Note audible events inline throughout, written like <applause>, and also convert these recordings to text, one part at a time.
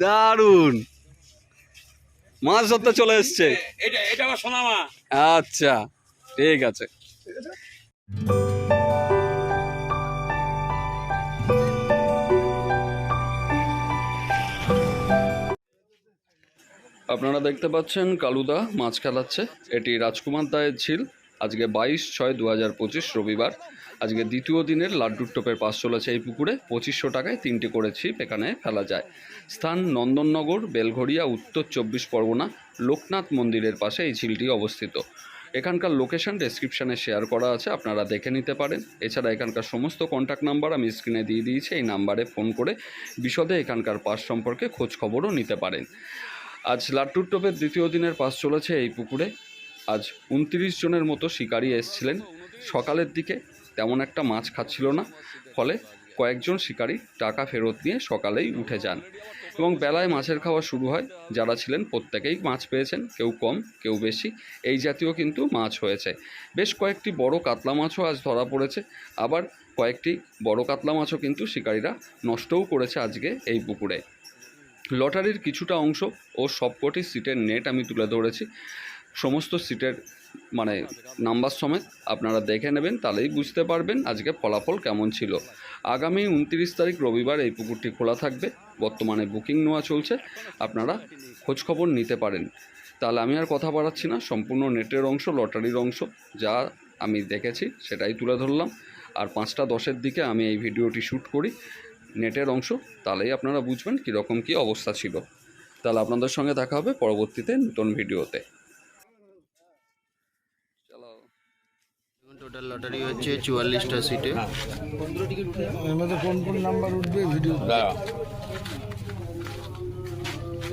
দারুণ মাছ ধরতে চলে এসছে। আচ্ছা ঠিক আছে। আপনারা দেখতে পাচ্ছেন কালুদা মাছ খেলাচ্ছে। এটি রাজকুমার দায়ের ঝিল। আজকে বাইশ ছয় দু রবিবার। আজকে দ্বিতীয় দিনের লাড্ডুর টোপের পাশ চলেছে এই পুকুরে। পঁচিশশো টাকায় তিনটি করে ছিপ এখানে ফেলা যায়। স্থান নন্দননগর, বেলঘড়িয়া, উত্তর চব্বিশ পরগনা, লোকনাথ মন্দিরের পাশে এই ঝিলটি অবস্থিত। এখানকার লোকেশন ডেসক্রিপশানে শেয়ার করা আছে, আপনারা দেখে নিতে পারেন। এছাড়া এখানকার সমস্ত কন্ট্যাক্ট নাম্বার আমি স্ক্রিনে দিয়ে দিয়েছি, এই নাম্বারে ফোন করে বিশদে এখানকার পাস সম্পর্কে খোঁজ খবরও নিতে পারেন। আজ লাট্টুর টোপের দ্বিতীয় দিনের পাস চলেছে এই পুকুরে। আজ উনত্রিশ জনের মতো শিকারী এসছিলেন। সকালের দিকে তেমন একটা মাছ খাচ্ছিল না। ফলে কয়েকজন শিকারী টাকা ফেরত নিয়ে সকালেই উঠে যান এবং বেলায় মাছের খাওয়া শুরু হয়। যারা ছিলেন প্রত্যেকেই মাছ পেয়েছেন, কেউ কম, কেউ বেশি। এই জাতীয় কিন্তু মাছ হয়েছে। বেশ কয়েকটি বড় কাতলা মাছও আজ ধরা পড়েছে। আবার কয়েকটি বড় কাতলা মাছও কিন্তু শিকারীরা নষ্টও করেছে আজকে এই পুকুরে। লটারির কিছুটা অংশ ও সবকটি সিটের নেট আমি তুলে ধরেছি। সমস্ত সিটের মানে নাম্বার সমেত আপনারা দেখে নেবেন, তাহলেই বুঝতে পারবেন আজকে ফলাফল কেমন ছিল। আগামী উনত্রিশ তারিখ রবিবার এই পুকুরটি খোলা থাকবে, বর্তমানে বুকিং নেওয়া চলছে, আপনারা খোঁজখবর নিতে পারেন। তাহলে আমি আর কথা বাড়াচ্ছি না, সম্পূর্ণ নেটের অংশ, লটারির অংশ, যা আমি দেখেছি সেটাই তুলে ধরলাম। আর পাঁচটা দশের দিকে আমি এই ভিডিওটি শ্যুট করি, নেটের অংশ, তাহলেই আপনারা বুঝবেন কীরকম কী অবস্থা ছিল। তাহলে আপনাদের সঙ্গে দেখা হবে পরবর্তীতে নতুন ভিডিওতে চলো টোটাল লটারি হচ্ছে চুয়াল্লিশটা সিটে। এর মধ্যে কোন কোন নাম্বার উঠবে ভিডিও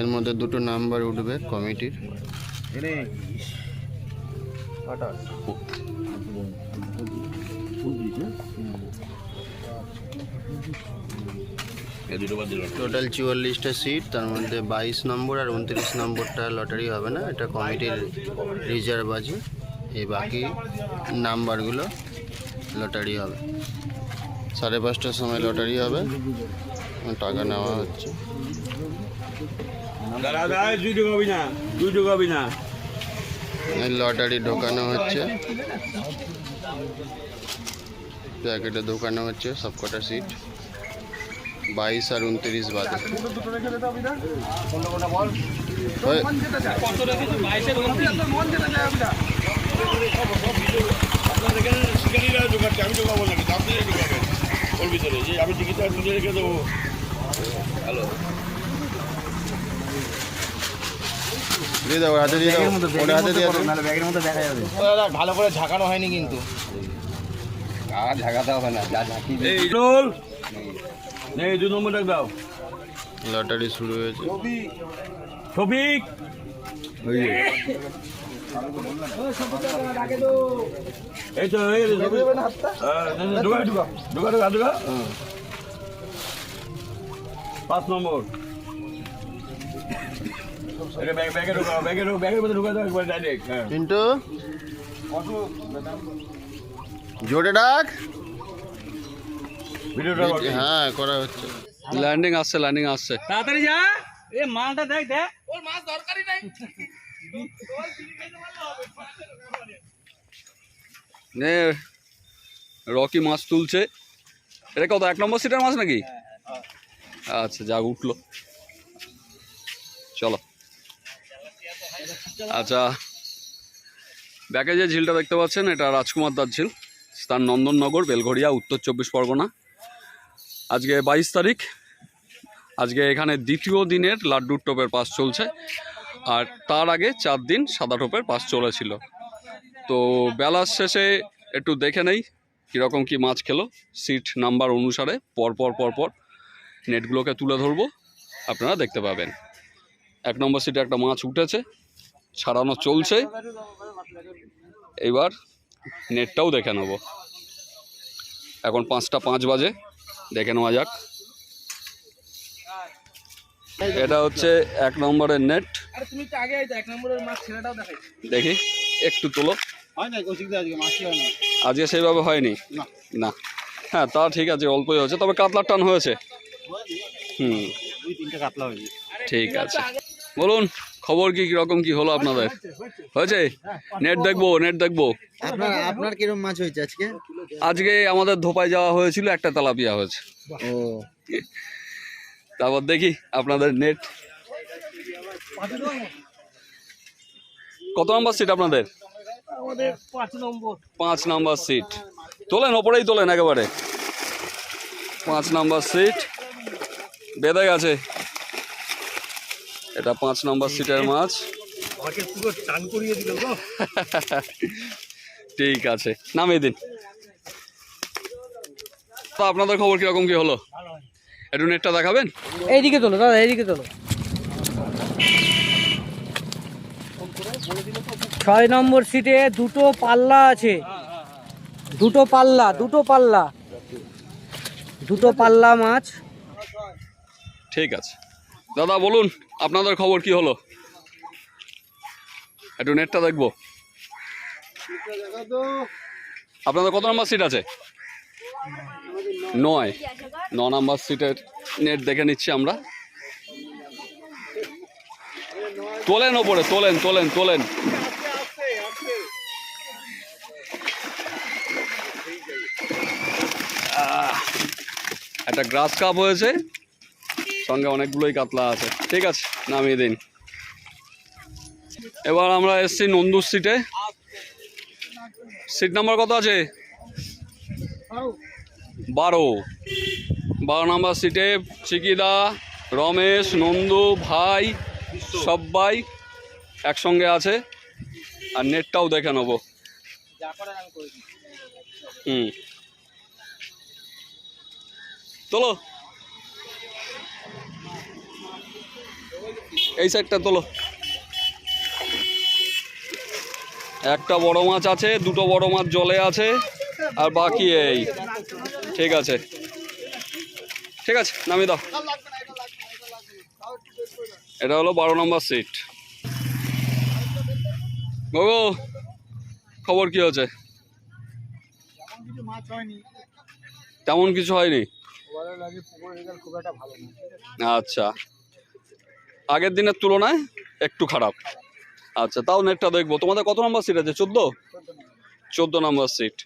এর মধ্যে দুটো নাম্বার উঠবে কমিটির। টোটাল চুয়াল্লিশটা সিট তার মধ্যে বাইশ নম্বর আর উনত্রিশ নম্বরটা লটারি হবে না এটা কমিটির রিজার্ভ আছে। এই বাকি নাম্বারগুলো লটারি হবে। সাড়ে পাঁচটার সময় লটারি হবে। টাকা নেওয়া হচ্ছে। লটারি ঢোকানো হচ্ছে। প্যাকেটে ঢোকানো হচ্ছে সবকটা সিট। বাইশ আর উনত্রিশ বাদে। আমি আমি রেখে দেবো হ্যালো যাবে ভালো করে ঝাঁকানো হয়নি কিন্তু আর ঝাঁকাতে হবে না যা। ঝাঁকি দাও লটারি শুরু হয়েছে শফিক এই তো গেছে শফিক। ঢুকা ঢুকা ঢুকা ঢুকা ঢুকা পাঁচ নম্বর ব্যাগে ঢুকা ব্যাগে ঢুকা ব্যাগের মধ্যে ঢুকা দাও একবার ডাইরেক্ট হ্যাঁ চিন্টু জোরে ডাক। ভিডিওটা হ্যাঁ করা হচ্ছে। ল্যান্ডিং আসছে ল্যান্ডিং আসছে। তাড়াতাড়ি যা। এ মালটা দেখ দেখ। রকি মাছ তুলছে। এটা কত, এক নম্বর সিটের মাছ নাকি? আচ্ছা যাক, উঠল। চলো। আচ্ছা ব্যাকে যে ঝিলটা দেখতে পাচ্ছেন, এটা রাজকুমার দার ঝিল। স্থান নন্দননগর, বেলঘড়িয়া, উত্তর চব্বিশ পরগনা। আজকে বাইশ তারিখ। আজকে এখানে দ্বিতীয় দিনের লাড্ডুর টোপের পাস চলছে। আর তার আগে চার দিন সাদা টোপের পাস চলেছিল। তো বেলার শেষে একটু দেখে নেই কীরকম কি মাছ খেলো। সিট নাম্বার অনুসারে পরপর পরপর নেটগুলোকে তুলে ধরবো। আপনারা দেখতে পাবেন। এক নম্বর সিটে একটা মাছ উঠেছে, ছাড়ানো চলছে। এইবার নেটটাও দেখে নেব। এখন পাঁচটা পাঁচ বাজে, দেখে নেওয়া যাক। এটা হচ্ছে এক নম্বরের নেট আরে তুমি তো আগে আইতো এক নম্বরের মাছ ছেলেটাও দেখাই। দেখি একটু তোলো। হয় আজকে মাছই হয় না আজকে সেইভাবে হয়নি? না। হ্যাঁ তা ঠিক আছে অল্পই হয়েছে তবে কাতলার টান হয়েছে। হুম। ঠিক আছে। বলুন খবর কি কীরকম কি হলো আপনাদের? হয়েছে নেট দেখব নেট দেখব। আপনার আপনার কিরম মাছ হয়েছে আজকে? আজকে আমাদের ধোপায় যাওয়া হয়েছিল একটা তেলাপিয়া হয়েছে। ও। তারপর দেখি আপনাদের নেট কত নম্বর সিট আপনাদের? পাঁচ নম্বর। সিট তোলেন ওপরেই তোলেন একেবারে। পাঁচ নাম্বার সিট বেঁধে গেছে। এটা পাঁচ নম্বর সিটের মাছ। ঠিক আছে নামিয়ে দিন। তা আপনাদের খবর কীরকম কি হলো? একটু নেটটা দেখাবেন? এইদিকে তোলো দাদা এইদিকে তোলো। ছয় নম্বর সিটে দুটো পাল্লা আছে। দুটো পাল্লা দুটো পাল্লা। দুটো পাল্লা মাছ। ঠিক আছে। দাদা বলুন আপনাদের খবর কি হলো? একটু নেটটা দেখব। আপনাদের কত নম্বর সিট আছে? নয়, ন নাম্বার সিটের নেট দেখে নিচ্ছি আমরা। তোলেন ওপরে, তোলেন তোলেন তোলেন। একটা গ্রাস কাপ হয়েছে, সঙ্গে অনেকগুলোই কাতলা আছে। ঠিক আছে, নামিয়ে দিন। এবার আমরা এসছি নন্দুর সিটে। সিট নাম্বার কত আছে? বারো। বারো নাম্বার সিটে চিকিদা, রমেশ, নন্দু, ভাই সবাই একসঙ্গে আছে। আর নেটটাও দেখে নেব। হুম। তোলো। এই সাইডটা তোলো। একটা বড় মাছ আছে, দুটো বড় মাছ জলে আছে, আর বাকি এই। ঠিক আছে। ঠিক আছে, নামিয়ে দাও। এটা হলো বারো নম্বর সিট গগো খবর কি হচ্ছে তেমন কিছু হয়নি? আচ্ছা। আগের দিনের তুলনায় একটু খারাপ। আচ্ছা তাও নেটটা দেখব। তোমাদের কত নম্বর সিট আছে? চোদ্দ? চোদ্দ নম্বর সিট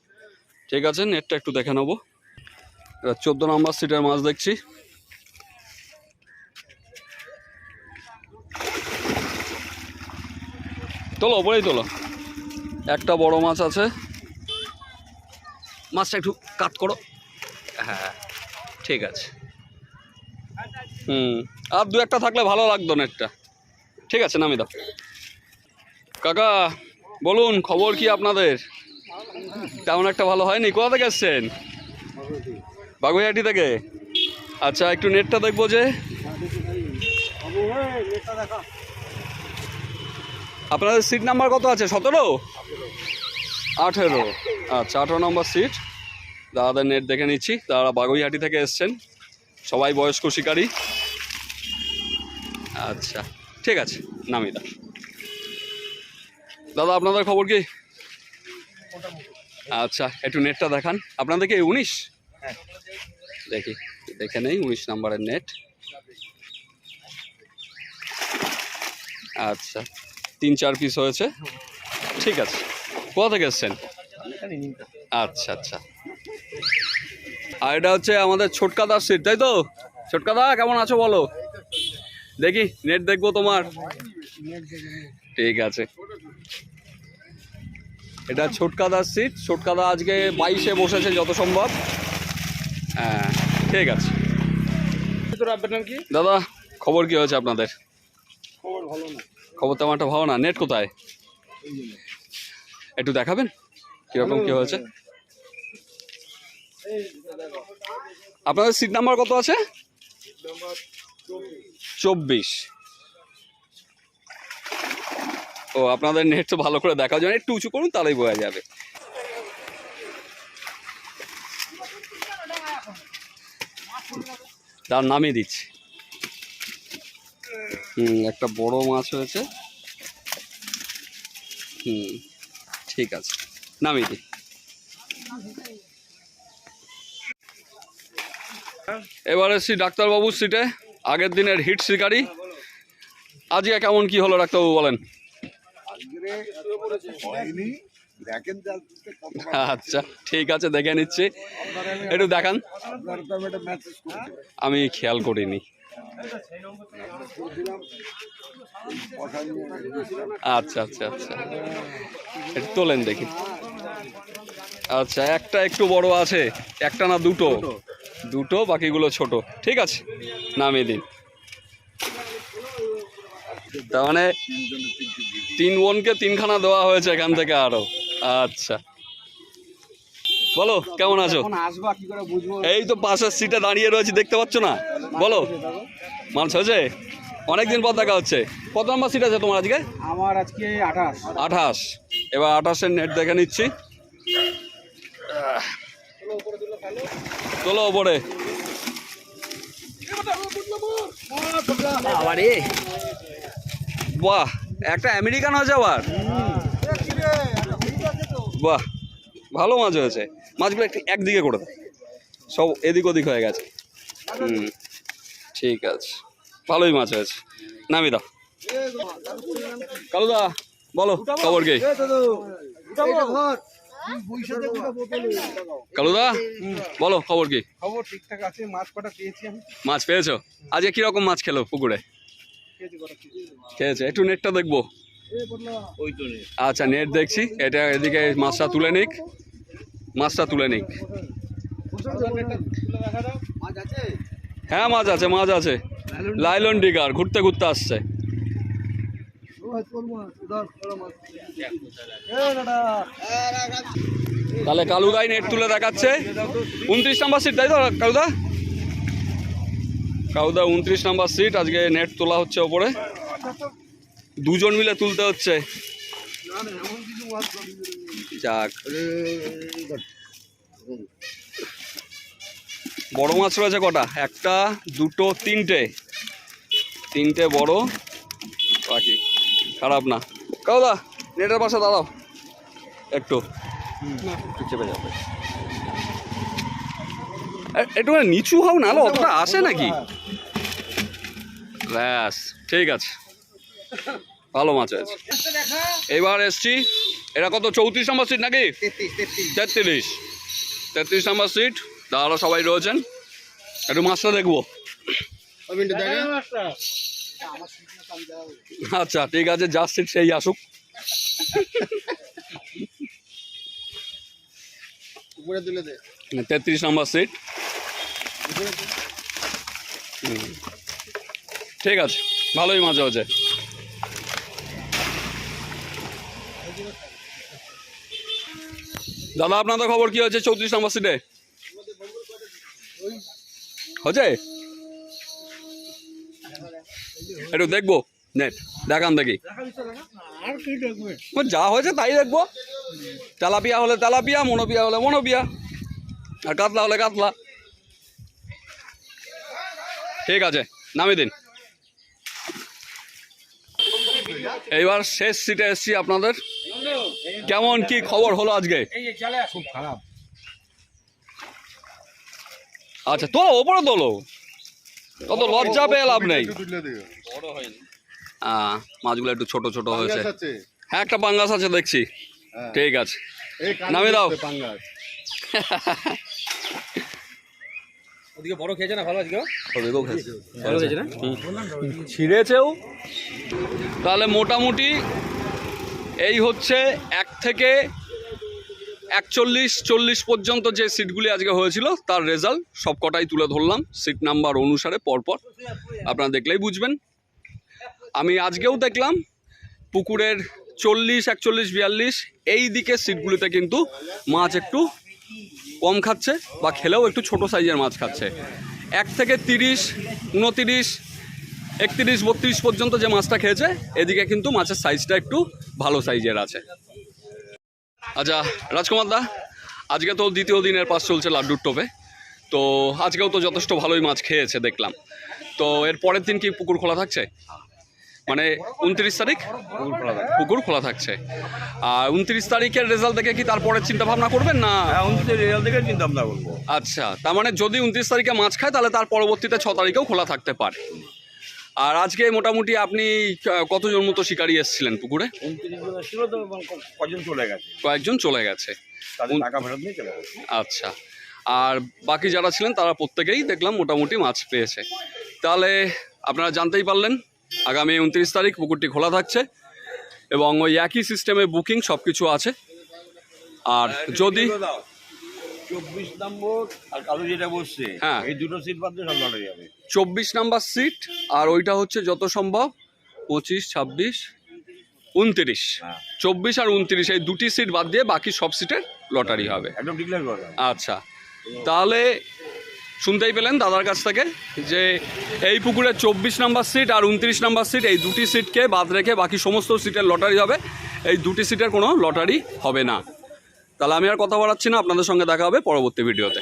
ঠিক আছে নেটটা একটু দেখে নেব। চোদ্দ নম্বর সিটের মাছ দেখছি। তোলো, ওপরেই তোলো। একটা বড় মাছ আছে। মাছটা একটু কাট করো। হ্যাঁ ঠিক আছে। হুম, আর দু একটা থাকলে ভালো লাগতো নেটটা। ঠিক আছে নামি দাও। কাকা, বলুন, খবর কি আপনাদের? তেমন একটা ভালো হয়নি? কোথা থেকে এসছেন? বাগুইহাটি থেকে? আচ্ছা একটু নেটটা দেখব যে। আপনাদের সিট নাম্বার কত আছে? সতেরো? আঠেরো। আচ্ছা আঠেরো নম্বর সিট দাদাদের নেট দেখে নিচ্ছি। দাদা বাগুইহাটি থেকে এসছেন। সবাই বয়স্ক শিকারী। আচ্ছা ঠিক আছে নামি দা দাদা, আপনাদের খবর কি? আচ্ছা একটু নেটটা দেখান। আপনাদের কি উনিশ? দেখি, দেখে নেই, উনিশ নাম্বারের নেট আচ্ছা তিন, চার পিস হয়েছে। ঠিক আছে, কোথা থেকে এসছেন? আচ্ছা আচ্ছা। আর এটা হচ্ছে আমাদের ছোটকাদার সিট তাই তো? ছোটকাদা, কেমন আছো বলো? দেখি নেট দেখব তোমার। ঠিক আছে। এটা ছোটকা ছোটকাদার সিট ছোটকাদা আজকে বাইশে বসেছে যত সম্ভব। হ্যাঁ। ঠিক আছে। দাদা খবর কি হয়েছে আপনাদের? খবর ভালো না। খবর তেমন একটা ভালো না। নেট কোথায়? একটু দেখাবেন? কীরকম কি হয়েছে? আপনাদের সিট নাম্বার কত আছে? চব্বিশ। ও আপনাদের নেট তো ভালো করে দেখা যায় একটু উঁচু করুন তাহলেই বোঝা যাবে। তার নামিয়ে দিচ্ছি। হুম, একটা বড় মাছ হয়েছে। হুম, ঠিক আছে। নামিয়ে দিই এবার এসছি ডাক্তারবাবুর সিটে। আগের দিনের হিট শিকারি। আজকে কেমন কি হলো ডাক্তারবাবু বলেন? আচ্ছা ঠিক আছে দেখে নিচ্ছি। একটু দেখান। আমি খেয়াল করিনি। আচ্ছা আচ্ছা আচ্ছা। একটু তোলেন দেখি। আচ্ছা একটা একটু বড় আছে একটা না দুটো? দুটো। বাকিগুলো ছোট। ঠিক আছে নামিয়ে দিন। তার মানে তিন বোনকে তিনখানা দেওয়া হয়েছে এখান থেকে আরও। আচ্ছা। বলো কেমন আছো? আসবা কি করে বুঝব? এই তো পাশের সিটে দাঁড়িয়ে রয়েছি দেখতে পাচ্ছ না? বলো মানুষ হয়েছে অনেকদিন পর দেখা হচ্ছে। কত নম্বর সিট আছে তোমার আজকে? আমার আজকে আঠাশ। আঠাশ। এবার আঠাশের নেট দেখে নিচ্ছি। চলো ওপরে। বাহ একটা আমেরিকান হয়েছে আবার? বাহ, ভালো মাছ হয়েছে। মাছগুলো একটু একদিকে করে দাও। সব এদিক ওদিক হয়ে গেছে। হুম, ঠিক আছে। ভালোই মাছ হয়েছে। নামি দাও। কালুদা, বলো, খবর কি? কালুদা, বলো, খবর কি? মাছ মাছ পেয়েছ? আজকে কীরকম মাছ খেলো পুকুরে? খেয়েছে, একটু নেটটা দেখব। আচ্ছা নেট দেখছি। এটা এদিকে মাছটা তুলে নিক। মাছটা তুলে নিক। হ্যাঁ মাছ আছে মাছ আছে। লাইলন ডিগার, ঘুরতে ঘুরতে আসছে। তাহলে কালুদাই নেট তুলে দেখাচ্ছে। উনত্রিশ নাম্বার সিট তাই তো, কালুদা? কালুদা, উনত্রিশ নাম্বার সিট আজকে নেট তোলা হচ্ছে ওপরে। দুজন মিলে তুলতে হচ্ছে। যাক। বড় মাছ রয়েছে কটা? একটা, দুটো, তিনটে। তিনটে বড়, বাকি খারাপ না। কাউদা নেটের পাশে দাঁড়াও। একটু। চেপে যাবে একটু মানে নিচু হও না অতটা আসে নাকি? ব্যাস, ঠিক আছে। ভালো মাছ আছে এবার এসছি। এটা কত, চৌত্রিশ নম্বর সিট নাকি? তেত্রিশ। তেত্রিশ নম্বর সিট দাদারা সবাই রয়েছেন। একটু মাছটা দেখব। আচ্ছা ঠিক আছে যার সিট সেই আসুক। তেত্রিশ নম্বর সিট ঠিক আছে, ভালোই মাছ হয়েছে। দাদা, আপনাদের খবর কি হয়েছে চৌত্রিশ নম্বর সিটে হচ্ছে একটু দেখব, নেট, দেখান দেখি। যা হয়েছে তাই দেখব। তেলাপিয়া হলে তেলাপিয়া, মনোপিয়া হলে মনোপিয়া। আর কাতলা হলে কাতলা। ঠিক আছে, নামিয়ে দিন। এইবার শেষ সিটে এসছি আপনাদের। কেমন কি খবর হলো আজকে? খুব খারাপ আচ্ছা তোলো ওপরে তোলো। কত লজ্জা পেয়ে লাভ নেই। মাছগুলো একটু ছোট ছোট হয়েছে। হ্যাঁ একটা পাঙ্গাস আছে দেখছি। ঠিক আছে। নামিয়ে দাও। <laughs> ওদিকে বড় খেয়েছে না ভালো আজকে? ওদিকেও খেয়েছে। ভালো খেয়েছে না? ছিঁড়েছেও? তাহলে মোটামুটি এই হচ্ছে এক থেকে একচল্লিশ চল্লিশ পর্যন্ত যে সিটগুলি আজকে হয়েছিল তার রেজাল্ট সব কটাই তুলে ধরলাম। সিট নাম্বার অনুসারে পরপর আপনারা দেখলেই বুঝবেন। আমি আজকেও দেখলাম পুকুরের চল্লিশ একচল্লিশ বিয়াল্লিশ এই দিকের সিটগুলিতে কিন্তু মাছ একটু কম খাচ্ছে বা খেলেও একটু ছোট সাইজের মাছ খাচ্ছে। এক থেকে তিরিশ, উনতিরিশ, একত্রিশ, বত্রিশ পর্যন্ত যে মাছটা খেয়েছে, এদিকে কিন্তু মাছের সাইজটা একটু ভালো সাইজের আছে। আচ্ছা রাজকুমার দা, আজকে তো দ্বিতীয় দিনের পাস চলছে লাড্ডুর টোপে। তো আজকেও তো যথেষ্ট ভালোই মাছ খেয়েছে, দেখলাম। তো এর পরের দিন কি পুকুর খোলা থাকছে? মানে উনত্রিশ তারিখ? পুকুর খোলা থাকছে। আর উনত্রিশ তারিখের রেজাল্ট দেখে কি তারপরে চিন্তা ভাবনা করবেন না? হ্যাঁ রেজাল্ট থেকে চিন্তা ভাবনা করব। আচ্ছা তার মানে যদি উনত্রিশ তারিখে মাছ খায় তাহলে তার পরবর্তীতে ছ তারিখেও খোলা থাকতে পারে। আর আজকে মোটামুটি আপনি কতজন মতো শিকারি এসেছিলেন পুকুরে? চলে গেছে? কয়েকজন চলে গেছে। আচ্ছা আর বাকি যারা ছিলেন তারা প্রত্যেকেই দেখলাম মোটামুটি মাছ পেয়েছে। তাহলে আপনারা জানতেই পারলেন আগামী উনত্রিশ তারিখ পুকুরটি খোলা থাকছে এবং ওই একই সিস্টেমে বুকিং সব কিছু আছে আর যদি চব্বিশ নম্বর আর কালো যেটা বসছে হ্যাঁ। এই দুটো সিট বাদ দিয়ে সব লড়াই যাবে চব্বিশ নাম্বার সিট আর ওইটা হচ্ছে যত সম্ভব পঁচিশ ছাব্বিশ উনত্রিশ হ্যাঁ। চব্বিশ আর উনত্রিশ এই দুটি সিট বাদ দিয়ে বাকি সব সিটের লটারি হবে একদম ডিক্লেয়ার করে। আচ্ছা তাহলে শুনতেই পেলেন দাদার কাছ থেকে যে এই পুকুরে চব্বিশ নাম্বার সিট আর উনত্রিশ নাম্বার সিট, এই দুটি সিটকে বাদ রেখে বাকি সমস্ত সিটের লটারি হবে। এই দুটি সিটের কোনো লটারি হবে না। তাহলে আমি আর কথা বাড়াচ্ছি না, আপনাদের সঙ্গে দেখা হবে পরবর্তী ভিডিওতে।